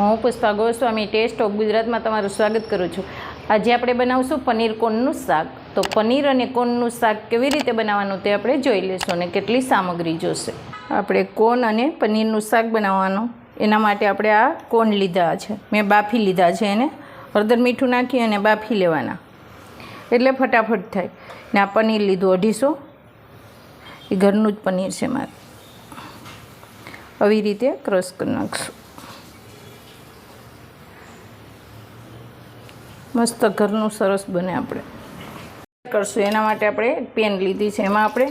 હું Pushpa Goswami test of ગુજરાતમાં તમારું સ્વાગત કરું છું. આજે આપણે બનાવશું પનીર કોનનું શાક. તો પનીર અને કોનનું શાક કેવી રીતે બનાવવાનું તે આપણે જોઈ લઈશું અને કેટલી સામગ્રી જોશે. આપણે કોન અને પનીરનું શાક બનાવવાનું. એના માટે આપણે આ કોન લીધા છે. મેં બાફી લીધા છે એને. હળદર મીઠું નાખી અને બાફી લેવાના. એટલે ફટાફટ થાય. ને આ પનીર લીધું અઢીસો. એ ઘરનું જ પનીર છે મારે. આવી રીતે ક્રોસ કરી નાખશું. મસ્ત ઘરનું સરસ બને આપણે. કરશું. એના માટે આપણે પેન લીધી છે. એમાં આપણે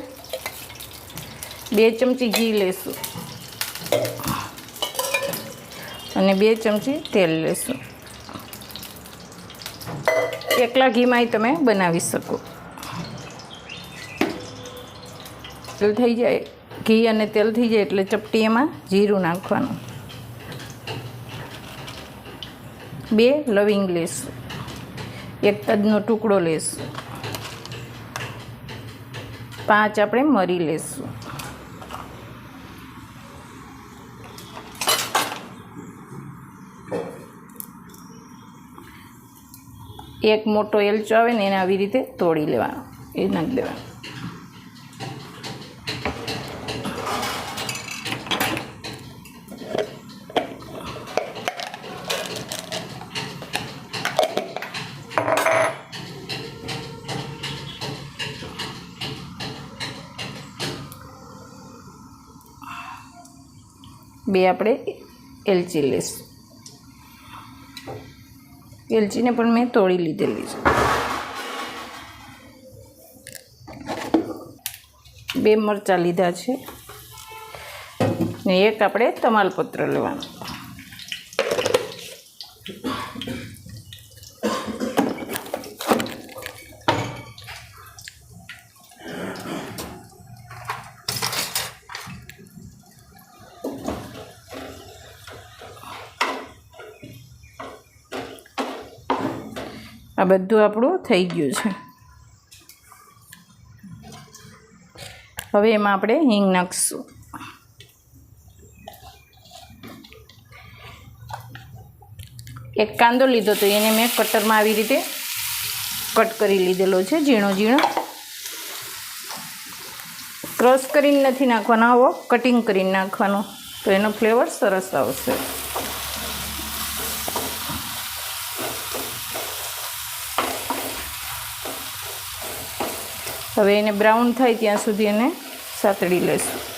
બે ચમચી ઘી લઈશું અને બે ચમચી તેલ લઈશું એકલા ઘીમાંય તમે બનાવી શકો. તેલ થઈ જાય. ઘી અને તેલ થઈ જાય એટલે ચપટી એમાં જીરું નાખવાનું. બે લવિંગ લેશું. એક તજનો ટુકડો લેશું. પાંચ આપણે મરી લેશું. એક મોટો એલચો આવે ને એને આવી રીતે તોડી લેવાનો. એ નાખી દેવાનો. બે આપણે એલચી લઈશું. એલચીને પણ મેં તોડી લીધેલી છે. બે મરચાં લીધા છે. ને એક આપણે તમાલપત્ર લેવાનું. આ બધું આપણું થઈ ગયું છે. હવે એમાં આપણે હિંગ નાખીશું. એક કાંદો લીધો તો એને મેં કટરમાં આવી રીતે કટ કરી લીધેલો છે, ઝીણો ઝીણો. ક્રશ કરીને નથી નાખવાનો, આવો કટિંગ કરીને નાખવાનો. તો એનો ફ્લેવર સરસ આવશે. હવે એને બ્રાઉન થાય ત્યાં સુધી એને સાતડી લેશું.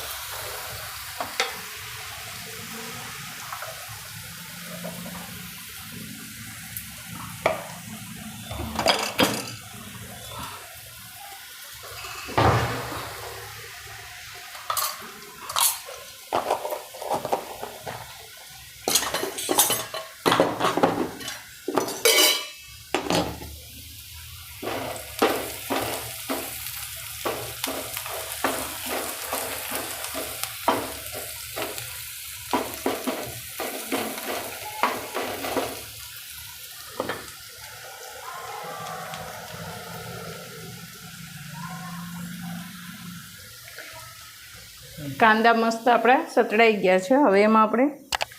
કાંદા મસ્ત આપણા સતડાઈ ગયા છે. હવે એમાં આપણે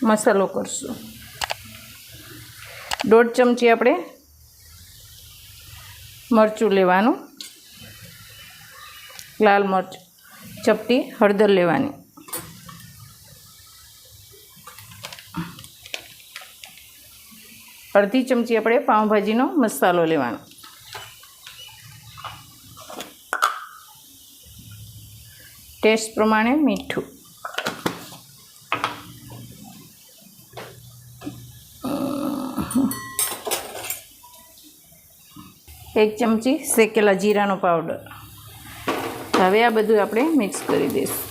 મસાલો કરશું. દોઢ ચમચી આપણે મરચું લેવાનું. લાલ મરચ ચપટી હળદર લેવાની. અડધી ચમચી આપણે પાઉંભાજીનો મસાલો લેવાનો. ટેસ્ટ પ્રમાણે મીઠું. એક ચમચી શેકેલા જીરાનો પાવડર. હવે આ બધું આપણે મિક્સ કરી દઈશું.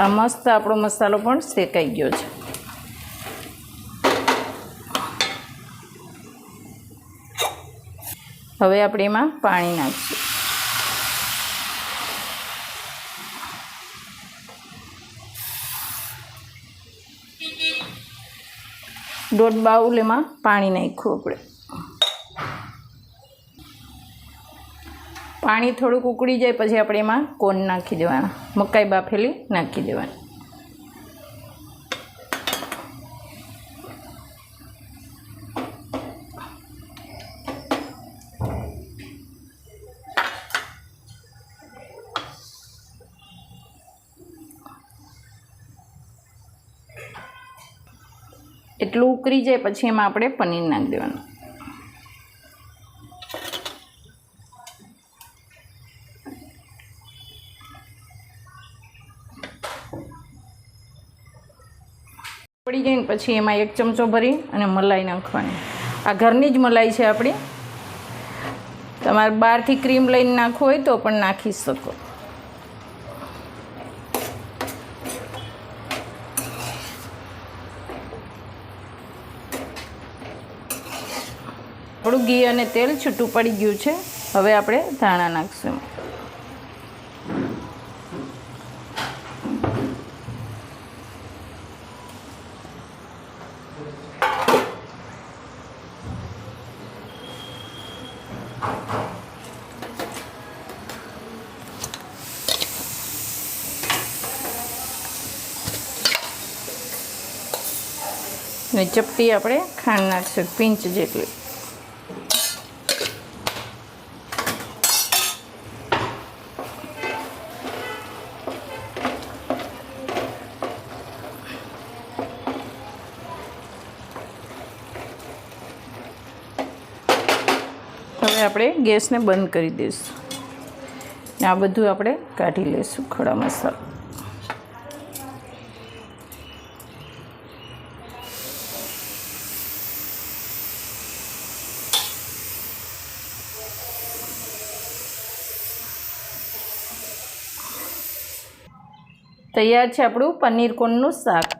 આ મસ્ત આપણો મસાલો પણ શેકાઈ ગયો છે. હવે આપણે એમાં પાણી નાખીશું દોઢ બાઉલ એમાં પાણી નાખ્યું આપણે. પાણી થોડુંક ઉકળી જાય, પછી આપણે એમાં કોન નાખી દેવાના, મકાઈ બાફેલી નાખી દેવાની. એટલું ઉકળી જાય પછી એમાં આપણે પનીર નાખી દેવાનું. પડી જાય ને પછી એમાં એક ચમચો ભરી અને મલાઈ નાખવાની. આ ઘરની જ મલાઈ છે આપણી. તમારે બહારથી ક્રીમ લઈને નાખવું હોય તો પણ નાખી શકો. થોડું ઘી અને તેલ છૂટું પડી ગયું છે. હવે આપણે ધાણા નાખશું. ને ચપટી આપણે ખાંડ નાખશું, પિંચ જેટલી. આપણે ગેસને બંધ કરી દઈશું. આ બધું આપણે કાઢી લઈશું ખડા મસાલા. તૈયાર છે આપણું પનીર કોનનું શાક.